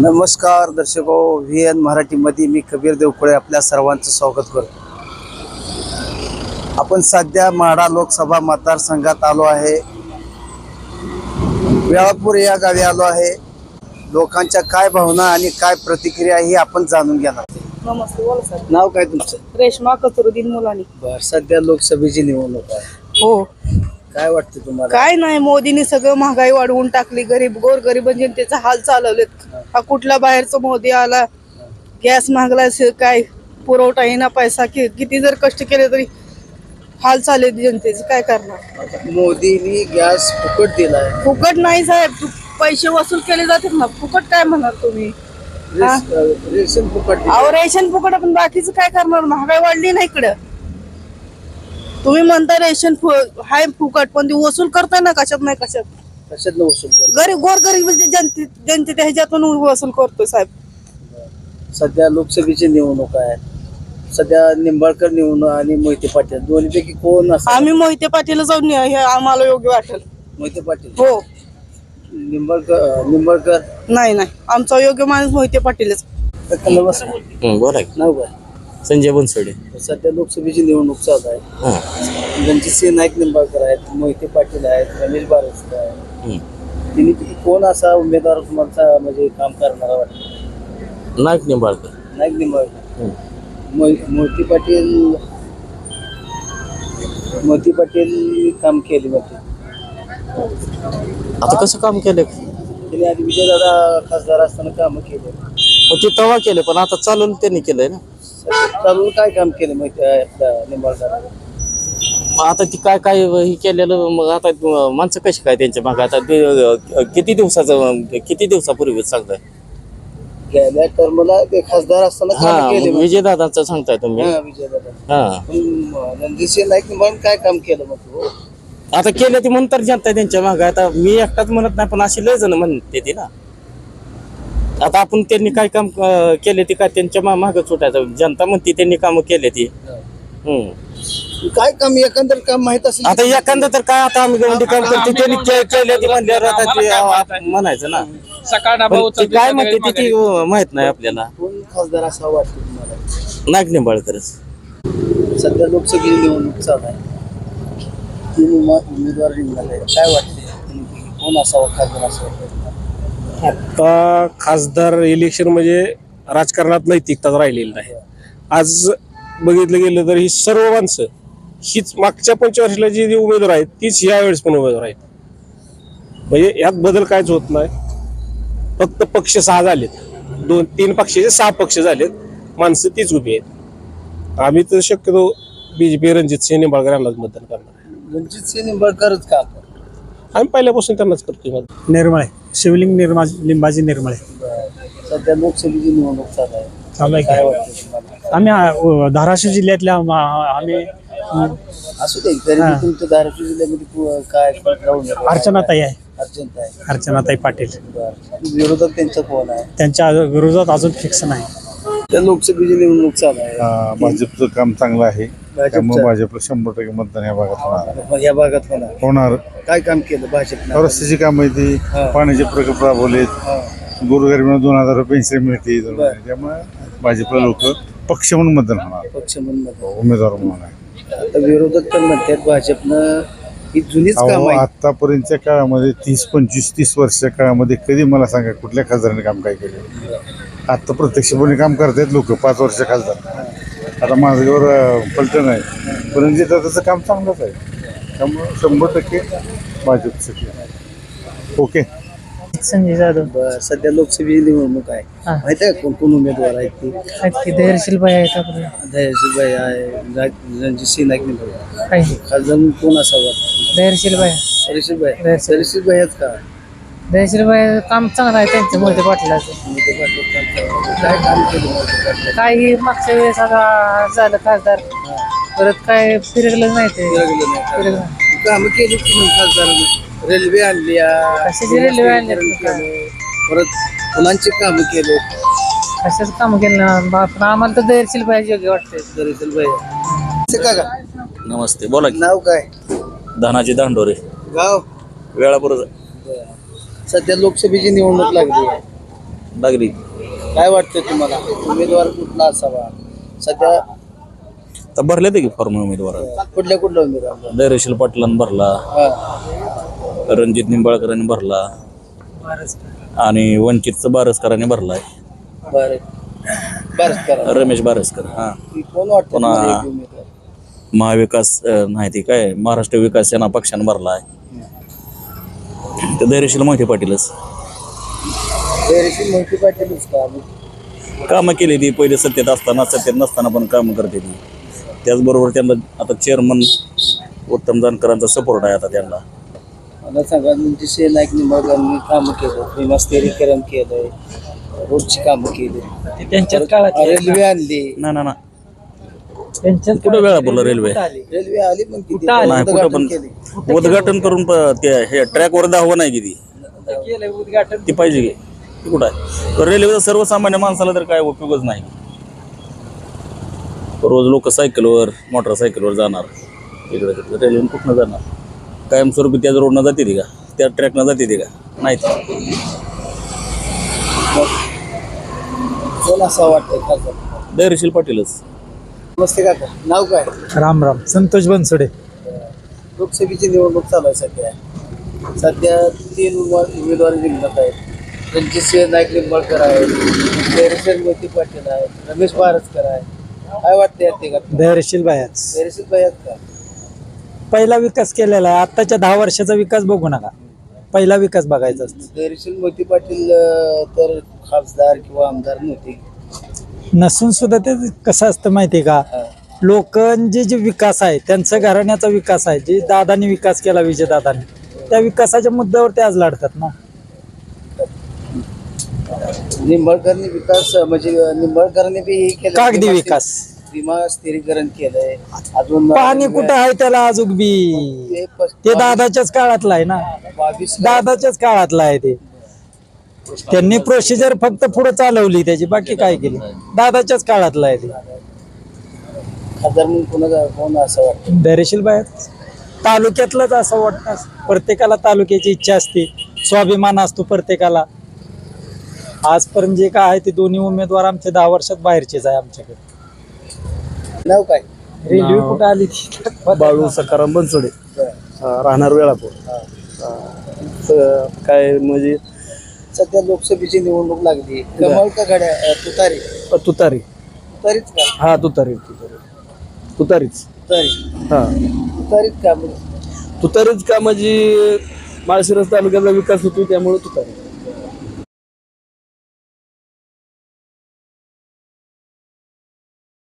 नमस्कार दर्शको V N मराठीमध्ये मी कबीर देवकुळे आपल्या सर्वांचं स्वागत करतो. आपण सध्या माढा लोकसभा मतदारसंघात आलो आहे. वेळापूर या गावी आलो आहे. लोकांच्या काय भावना आणि काय प्रतिक्रिया ही आपण जाणून घेणार नमस्ते बोला सर. नाव काय तुमचं? रेश्मा कचरुद्दीन मुलानी. बर सध्या लोकसभेची निवडणूक आहे. हो. काय वाटतं तुम्हाला? काय नाही मोदींनी सगळं महागाई वाढवून टाकली गरीब गोर गरीब जनतेचा हाल चालवलेत. हा कुठला बाहेरचा मोदी आला गॅस महागला स- काय पुरवठा येईना पैसा कि- किती जर कष्ट केले तरी हाल चालले जनतेचे काय करणार? मोदींनी गॅस फुकट दिलाय. फुकट नाही साहेब पैसे वसूल केले जातात ना फुकट काय म्हणणार तुम्ही? रेशन फुकट. अहो रेशन फुकट पण बाकीचं काय करणार? महागाई वाढली नाही इकडं. तुम्ही म्हणता रेशन हाय फुकट पण ती वसूल करताय ना कशात नाही कशात? कशातनं वसूल करणार? गरीब गोर गरीब जनते जनते ह्याच्यातून वसूल करतोय साहेब. सध्या लोकसभेची निवडणूक आहे. सध्या निंबाळकर निवडणूक आणि मोहिते पाटील दोन्हीपैकी कोण आम्ही मोहिते पाटील जाऊन हे आम्हाला योग्य वाटेल. मोहिते पाटील? हो. निंबाळकर अं, निंबाळकर? नाही नाही. आमचा योग्य माणूस मोहिते पाटीलच. तर कल्ला बस. हं, बोला की. नाव काय? संजय बनसोडे. सध्या लोकसभेची निवडणूक चालू आहे. हां. रणजित सिंह नाईक निंबाळकर आहेत मोहिते पाटील आहेत रमेश बारसकर आहेत. तिन्ही कोण असा उमेदवार तुम्हाला म्हणजे काम करणारा वाटतं? नाईक निंबाळकर. नाईक निंबाळकर. मोहिते पाटील मोहिते पाटील काम केले म्हणजे. आता कसं काम केलं? त्यांनी आधी विजयदादा खासदार असताना कामं केले. मग ते तेव्हा केलं पण आता चालून त्यांनी केलंय ना? चालून काय काम केलं माहिती निंबाळकर मग आता ती काय काय हे केलेलं मग आता माणसं कशी काय त्यांच्या मागे? आता ते किती दिवसाचं किती दिवसापूर्वी सांगताय? गेल्या टर्मला ते खासदार असताना काम केले मग विजयदादांचं सांगताय तुम्ही. हा विजयदादा. हा. पण रणजितसिंह नाईक निंबाळकर काय काम केलं मग आता केलं ते म्हणतात जनता त्यांच्या मागे. आता मी एकटाच म्हणत नाही पण अशी लय जण म्हणते ती ना. आता आपण त्यांनी काय काम अं, केले ते काय त्यांच्या मागे सुटायचं. जनता म्हणते त्यांनी कामं केले ती. काय काम एकंदर काम माहीत असेल आता एखादं तर काय आता आम्ही गवंडी काम करतो त्यांनी के- केले ते म्हणल्यावर आता ते म्हणायचं ना. पण ते काय म्हणते ते ती माहीत नाही आपल्याला. कोण खासदार असा वाटतो तुम्हाला? नाग निंबाळकरच. सध्या लोकसभेची निवडणूक चालू आहे. तीन उमा- उमेदवार निघाले काय वाटते कोण असावा खासदार असावा आता खासदार इलेक्शन म्हणजे राजकारणात नैतिकताच राहिलेली नाही. आज बघितलं गेलं तर ही सर्व माणसं हीच मागच्या पंचवर्षाला जी जी उमेदवार आहेत तीच यावेळेस पण उमेदवार आहेत. म्हणजे यात बदल काहीच होत नाही. फक्त पक्ष सहा झालेत. दोन तीन पक्षाचे सहा पक्ष झालेत माणसं तीच उभी आहेत. आम्ही तर शक्यतो बीजेपी रणजित सिंह निंबाळकर यांनाच मतदान करणार आहे. रणजितसिंह निंबाळकरच का? आपण आम्ही पहिल्यापासून त्यांनाच करतोय मतदान. निर्मळे शिवलिंग निर्मा लिंबाजी निर्मळे. सध्या लोकसभेची निवडणूक चालू आहे. काय? वाटतं आम्ही अ, धाराशिव जिल्ह्यातल्या आम- आम्ही असू दे तरी तुमच्या धाराशिव जिल्ह्यामध्ये काय राहून अर्चनाताई आहे. अर्जंत आहे अर्चनाताई पाटील. बरं. विरोधक त्यांचा कोण आहे? त्यांच्या विरोधात अजून फिक्स नाही. त्या लोकसभेची निवडणूक चालू आहे. अं, भाजपचं काम चांगलं आहे. भाजपचं. त्यामुळे भाजपला शंभर टक्के मतदान या भागात होणार या भागात होणार. होणार. काय काम केलं भाजपनं? रस्त्याची कामं आहे ती. हा. पाण्याचे प्रकल्प राबवलेत. हा. गोरगरिबांना दोन हजार रुपये पेन्शन मिळते बरं. त्यामुळे भाजपला लोक पक्ष म्हणून मतदान होणार. पक्ष म्हणून नको. उमेदवार म्हणून आहे आता विरोधक पण म्हणतात भाजपनं ही जुनीच काम अहो, आहे आतापर्यंतच्या काळामध्ये तीस पंचवीस तीस वर्षाच्या काळामध्ये कधी मला सांगा कुठल्या खासदाराने काम काय केलं? आता प्रत्यक्षपणे काम करतायत लोक पाच वर्ष खासदार. आता माझ्यावर पलटण आहे. परंतु त्याचं काम चांगलंच आहे. त्यामुळे शंभर टक्के भाजपचं. ओके. संजय जाधव बरं, सध्या लोकसभेची निवडणूक आहे हा. माहिती आहे कोण कोण उमेदवार आहेत ते आहेत धैर्यशील बाई आहेत आपले दयाशीलबाई आहे रा- रणजितसिंह नाईक निंबाळकर. काही खासदार म्हणून कोण असावा धैर्यशील बाई सरीशीबाई दयाशील. सरीशीबाई आहेत का धैर्यशील बाई काम चांगलं आहे त्यांचं मोठे पाटलाचं. काय काम केलं मोठे पाटील? काही मागच्या वेळेस आता झालं खासदार परत काय फिरकलं नाही ते फिरकलं नाही. फिरकलं. कामं केली की मग खासदारांनी रेल्वे आणली कशाची रेल्वे आणली? परत मुलांची कामं केले? अशाच काम केलं. ना बाप आम्हाला तर धैर्यशील पाहिजे योग्य वाटते सरीशीलबाई का का नमस्ते बोला की. नाव काय? धनाजी दांडोरे. गाव? वेळापूर. सध्या लोकसभेची निवडणूक लागली. आहे लागली. काय वाटतंय तुम्हाला? उमेदवार कुठला असावा? सध्या तर भरले ते की फॉर्म उमेदवार. कुठल्या कुठल्या उमेदवार? धैर्यशील पाटलांनी भरला. रणजित निंबाळकरांनी भरला. आणि वंचितचं बारसकरांनी भरलाय. बरं करा रमेश बारसकर हा. की कोण वाटतं पुन्हा- तुम्हाला योग्य उमेदवार? महाविकास अं, नाही ती काय? महाराष्ट्र विकास सेना पक्षानं भरलाय. तर धैर्यशील मोहिते पाटीलच. धैर्यशील मोहिते पाटीलच का? कामं केली ती पहिले सत्तेत असताना सत्तेत नसताना पण कामं करते ती. त्याचबरोबर त्यांना आता चेअरमन उत्तम जानकरांचा सपोर्ट आहे आता त्यांना. मला सांगा नितीश नाईक निंबाळकरांनी कामं केलं. भीमा स्टेरीकरण केलंय. रोडची कामं केली. त्यांच्याच काळात रेल्वे आणली. ना ना ना. त्यांच्याच कुठं वेळा बोलला रेल्वे रेल्वे? आली? पण किती? नाही कुठं उद्घाटन पण केली. उद्घाटन करून प- ते हे ट्रॅकवर नाही किती? केलंय उद्घाटन. ती पाहिजे की? ती कुठं आहे? तर रेल्वेचा सर्वसामान्य माणसाला तर काय उपयोगच नाही. रोज लोक सायकलवर मोटरसायकलवर जाणार. इकडे तिकडे रेल्वेनं कुठनं जाणार? कायमस्वरूपी त्याच रोडनं जाते ती का? त्या ट्रॅकनं जाते ती का? नाही कोण असा वाटतंय खासदार धैर्यशील पाटीलच. नमस्ते काका. नाव काय? राम राम. संतोष बनसोडे. लोकसभेची निवडणूक चालू आहे सध्या. सध्या तीन उमेदवार उमेदवार रिंगणात आहेत. रणजित नाईक निंबाळकर आहेत. धैर्यशील मोती पाटील आहेत. रमेश बारसकर आहे काय वाटतं या तिघात धैर्यशील बायाच. धैर्यशील बाई आहेत का? पहिला विकास केलेला आहे. आत्ताच्या दहा वर्षाचा विकास बघू नका. पहिला विकास बघायचा असतो. धैर्यशील मोती पाटील अं, तर खासदार किंवा आमदार नव्हते नसून सुद्धा ते कसं असतं माहितीये का? लोकांचे जे विकास आहे त्यांचा घराण्याचा विकास आहे जे दादानी विकास केला विजय दादानी त्या विकासाच्या मुद्द्यावर ते आज लढतात ना. निंबाळकरनी विकास म्हणजे निंबाळकरने बी हे केलं. कागदी विकास. विमा स्थिरीकरण केलंय. अजून पाणी कुठं आहे त्याला अजून बी? ते दादाच्याच काळातलं आहे ना. बावीस दादाच्याच काळातलं आहे ते. त्यांनी प्रोसिजर फक्त पुढे चालवली त्याची बाकी काय केली? दादाच्याच काळातलं आहे ते. खासदार म्हणून कोणाचा कोण असं वाटतं? धैर्यशील बाहेर. तालुक्यातलंच असं वाटतं. प्रत्येकाला तालुक्याची इच्छा असते. स्वाभिमान असतो प्रत्येकाला. आजपर्यंत जे काय आहे ते दोन्ही उमेदवार आमच्या दहा वर्षात बाहेरचेच आहे आमच्याकडे. नाव काय? रेल्वे कुठं आली ती? बाळू सकाराम बनसोडे. राहणार वेळापूर. हा. काय म्हणजे सध्या लोकसभेची निवडणूक लागली. कमळ का घड्या अं, तुतारी? अ, तुतारी. तुतारीच का? हा तुतारी. तुतारी तुतारीच. तुतारी. हा. तुतारीच का म्हणजे? तुतारीच का म्हणजे माळशिरस तालुक्याचा विकास होतो त्यामुळे तुतारी.